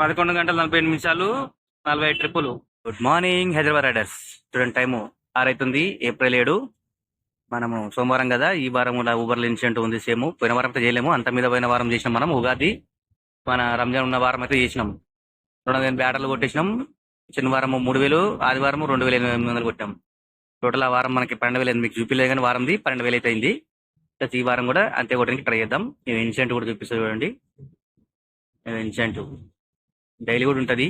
పదకొండు గంటల నలభై ఎనిమిది నిమిషాలు నలభై ట్రిప్పులు. గుడ్ మార్నింగ్ హైదరాబాద్ రైడర్స్ చూడండి టైము ఆరైతుంది ఏప్రిల్ ఏడు. మనము సోమవారం కదా ఈ వారం కూడా ఊబర్లో ఇన్సిడెంట్ ఉంది సేమ్. పోయిన వారం అయితే చేయలేము. అంత మీద పోయిన వారం చేసినాం మనం ఉగాది. మన రంజాన్ ఉన్న వారం అయితే చేసినాం. రెండు వందల బ్యాటర్లు కొట్టేసినాం. శనివారం మూడు వేలు ఆదివారం రెండు వేల ఎనిమిది వందలు కొట్టాం. టోటల్ ఆ వారం మనకి పన్నెండు వేలు మీకు చూపించలేదు కానీ వారంది పన్నెండు వేలు అయితే అయింది. ప్లస్ ఈ వారం కూడా అంతే కొట్టడానికి ట్రై చేద్దాం. నేను ఇన్సిడెంట్ కూడా చూపిస్తాను చూడండి. ఇన్సిడెంట్ డైలీ కూడా ఉంటుంది.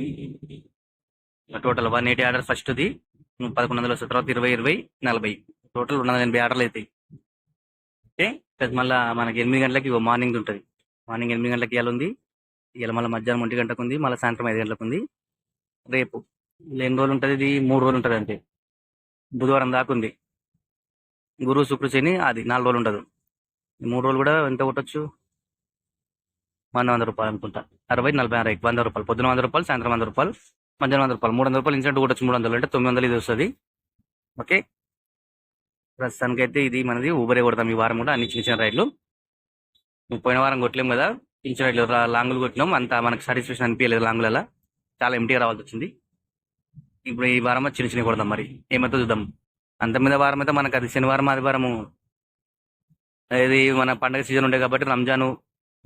టోటల్ వన్ ఎయిటీ ఆర్డర్ ఫస్ట్ది పదకొండు వందలు వస్తుంది తర్వాత ఇరవై ఇరవై నలభై. టోటల్ రెండు వందల ఎనభై ఆర్డర్లు అవుతాయి ఓకే? ప్లస్ మళ్ళీ మనకి ఎనిమిది గంటలకి మార్నింగ్ ఉంటుంది. మార్నింగ్ ఎనిమిది గంటలకి ఇవాళ ఉంది. ఇవాళ మళ్ళీ మధ్యాహ్నం ఒంటి గంటకు ఉంది మళ్ళీ సాయంత్రం ఐదు గంటలకు ఉంది. రేపు ఎన్ని రోజులు ఉంటుంది ఇది? మూడు రోజులు ఉంటుంది అంతే. బుధవారం దాకా ఉంది. గురువు శుక్ర శని అది నాలుగు రోజులు ఉండదు. మూడు రోజులు కూడా ఎంత కొట్టచ్చు? వంద వంద రూపాయలు అనుకుంటా. అరవై నలభై అరవై వంద రూపాయలు పొద్దున వంద రూపాయలు సాయంత్రం వంద రూపాయలు మధ్యాహ్నం వంద రూపాయలు మూడు వందల రూపాయలు ఇన్సెంట్ వచ్చి మూడు వందలు అంటే తొమ్మిది వందలు ఇది వస్తుంది. ఓకే? ప్రస్తుతానికి అయితే ఇది మనది ఊబరే కొడతాం ఈ వారం కూడా అన్ని చిన్న చిన్న రైడ్లు. పోయిన వారం కొట్టలేము కదా చిన్న చిన్న రైడ్లు రా- లాంగులు కొట్టినాం అంత మనకు సాటిస్ఫాక్షన్ అనిపించలేదు లాంగులలో. చాలా ఎంటీగా రావాల్సి వచ్చింది. ఇప్పుడు ఈ వారం చిన్న చిన్న కొడదాం మరి ఏమైతే చూద్దాం. అంత మీద వారం అయితే మనకు అది శనివారం ఆదివారము. ఇది మన పండగ సీజన్ ఉండే కాబట్టి రంజాను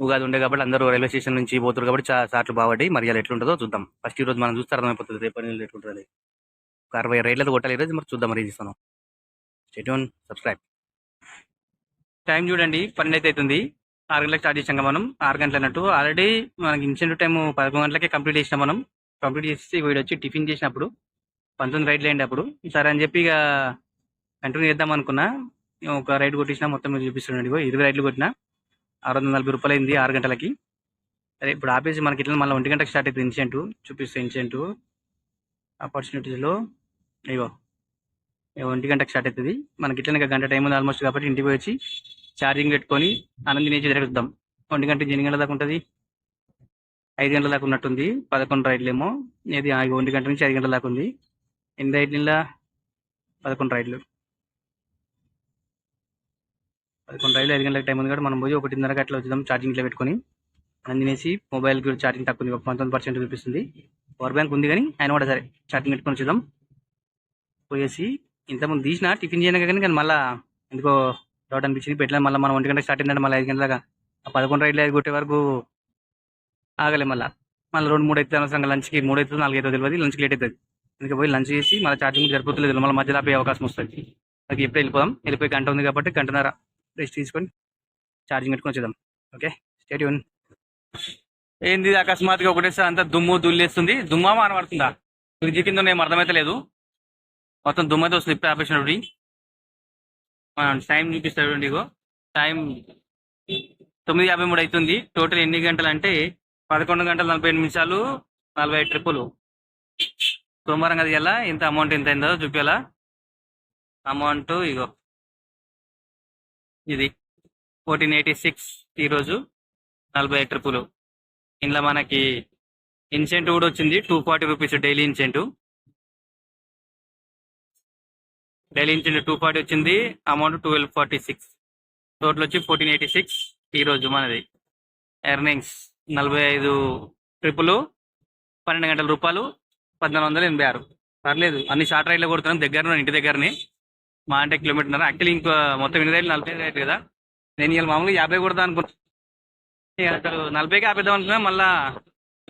ఉగాది ఉండే కాబట్టి అందరూ రైల్వే స్టేషన్ నుంచి పోతారు కాబట్టి చాలా సార్లు బాగుంటాయి మరి ఇలా ఎట్లుంటుందో చూద్దాం. ఫస్ట్ ఈ రోజు మనం చూస్తే అర్థమైపోతుంది రేపు అనేది ఎట్లుంటుంది? ఒక అరవై రైళ్ళతో కొట్టాలి ఈరోజు మరి చూద్దాం మరి చేస్తాను స్టేట్యూన్ సబ్స్క్రైబ్ టైం చూడండి పన్నెండు అయితే అవుతుంది ఆరు గంటలకు స్టార్ట్ చేసాం మనం ఆరు గంటలు అన్నట్టు. ఆల్రెడీ మనకి ఇన్సెంట్ టైం పదకొండు గంటలకే కంప్లీట్ చేసినాం మనం. కంప్లీట్ చేసి వీడు వచ్చి టిఫిన్ చేసినప్పుడు పంతొమ్మిది రైడ్లు అయింది అప్పుడు. సరే అని చెప్పి ఇక కంటిన్యూ చేద్దాం అనుకున్నా. ఒక రైడ్ కొట్టించిన మొత్తం మీరు చూపిస్తున్నాడు ఇరవై రైడ్లు కొట్టినా. ఆరు వందల నలభై రూపాయలు అయింది ఆరు గంటలకి. సరే ఇప్పుడు ఆపేసి మనకి ఇట్లా మళ్ళీ ఒంటి గంటకి స్టార్ట్ అవుతుంది ఇన్సెంట్ చూపిస్తే ఇన్సెంట్ ఆపర్చునిటీస్లో ఇగో ఒంటి గంటకు స్టార్ట్ అవుతుంది మనకి ఇట్లా ఇంకా గంట టైం ఉంది ఆల్మోస్ట్ కాబట్టి ఇంటికి వచ్చి ఛార్జింగ్ పెట్టుకొని ఆనంది నుంచి తిరుగుతాం ఒంటి గంట ఎన్ని గంటల దాకా ఉంటుంది. ఐదు గంటల దాకా ఉన్నట్టుంది. పదకొండు రైడ్లేమో. ఏమో ఇది ఆ ఒంటి గంట నుంచి ఐదు గంటల దాకా ఉంది. ఎన్ని నెల పదకొండు రైడ్లు. పదకొండు రైలు ఐదు గంటలకు టైం ఉంది కాబట్టి మనం పోయి ఒకటిన్నరకి అట్లా వచ్చేద్దాం ఛార్జింగ్ ఇట్లా పెట్టుకొని. అందినేసి మొబైల్కి కూడా ఛార్జింగ్ తక్కువ ఉంది పంతొమ్మిది పర్సెంట్ చూపిస్తుంది. పవర్ బ్యాంక్ ఉంది కానీ ఆయన కూడా సరే ఛార్జింగ్ పెట్టుకొని వచ్చేద్దాం. పోయేసి ఇంతకుముందు తీసిన టిఫిన్ చేయడానికి కానీ కానీ మళ్ళీ ఎందుకో డౌట్ అనిపించింది పెట్టలేదు మళ్ళీ మనం ఒంటి గంటకి స్టార్ట్ అయిందంటే మళ్ళీ ఐదు గంటల ఆ పదకొండు రైలు ఐదు కొట్టే వరకు ఆగలే మళ్ళీ. మళ్ళీ రెండు మూడు అవుతుంది అనవసరంగా లంచ్కి మూడు అవుతుంది నాలుగు అవుతుంది తెలియదు లంచ్కి లేట్ అవుతుంది. అందుకే పోయి లంచ్ చేసి మళ్ళీ ఛార్జింగ్ జరిపోతుంది మళ్ళీ మధ్యలో ఆపే అవకాశం వస్తుంది. అది ఎప్పుడు వెళ్ళిపోదాం? వెళ్ళిపోయి గంట ఉంది కాబట్టి గంటన్నర. రెస్ట్ తీసుకొని ఛార్జింగ్ పెట్టుకొని వచ్చేద్దాం. ఓకే స్టేట్ ఏంది అకస్మాత్గా ఒకటేసారి అంతా దుమ్ము దుల్లేస్తుంది? దుమ్మా మానబడుతుందా? ఫ్రిడ్జ్ కింద ఏం అర్థమైతే లేదు. మొత్తం దుమ్మైతే స్లిప్ ఆపేసినప్పుడు టైం చూపిస్తాడు ఇగో. టైం తొమ్మిది యాభై మూడు అవుతుంది. టోటల్ ఎన్ని గంటలు అంటే పదకొండు గంటల నలభై ఎనిమిది నిమిషాలు నలభై ఐదు ట్రిప్పులు. సోమవారం అది ఎలా ఇంత అమౌంట్ ఎంత అయిందో చూపించాలా అమౌంట్ ఇగో. ఇది ఫోర్టీన్ ఎయిటీ సిక్స్ ఈరోజు నలభై ట్రిపులు ట్రిప్పులు. ఇందులో మనకి ఇన్సెంటివ్ కూడా వచ్చింది two forty rupees daily incentive daily incentive two forty వచ్చింది amount twelve forty six total వచ్చి ఫోర్టీన్ ఎయిటీ సిక్స్ ఈరోజు మనది. ఎర్నింగ్స్ నలభై ఐదు ట్రిపులు పన్నెండు గంటల రూపాయలు పద్నాలుగు వందల ఎనభై ఆరు. పర్లేదు అన్ని షార్ట్ రైడ్లో కొడుతున్నాం దగ్గర ఇంటి దగ్గరనే. మా అంటే కిలోమీటర్ యాక్చువల్లీ ఇంకో మొత్తం ఎన్ని రైలు నలభై రైలు కదా. నేను ఇవాళ మామూలుగా యాభై కూడా అనుకున్నా. అసలు నలభైకి ఆపేద్దాం అనుకున్నా మళ్ళా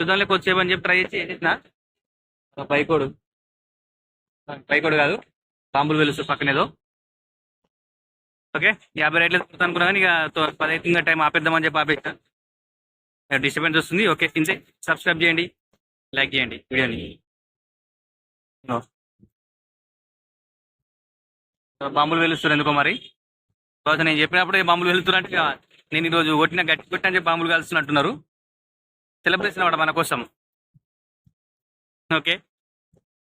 చూద్దాంలో కొద్దిసేపు చెప్పి ట్రై చేసి చేసిన పైకోడు పైకోడు కాదు పాంబులు వెలుసు పక్కనేదో. ఓకే యాభై రైట్లు కొడతా అనుకున్నా కానీ ఇక తో- పది అవుతుంది టైం ఆపేద్దామని చెప్పి ఆపేసిన. డిస్టర్బెన్స్ వస్తుంది. ఓకే ఇంతే. సబ్స్క్రైబ్ చేయండి. లైక్ చేయండి. వీడియోని బాంబులు వెలుస్తారు ఎందుకో మరి? తర్వాత నేను చెప్పినప్పుడు బాంబులు వెళ్తున్నట్టు నేను ఈరోజు కొట్టిన గట్టి కొట్టిన చెప్పి బాంబులు కాల్స్తున్నట్టున్నారు. సెలబ్రేషన్ అన్నమాట మన కోసం. ఓకే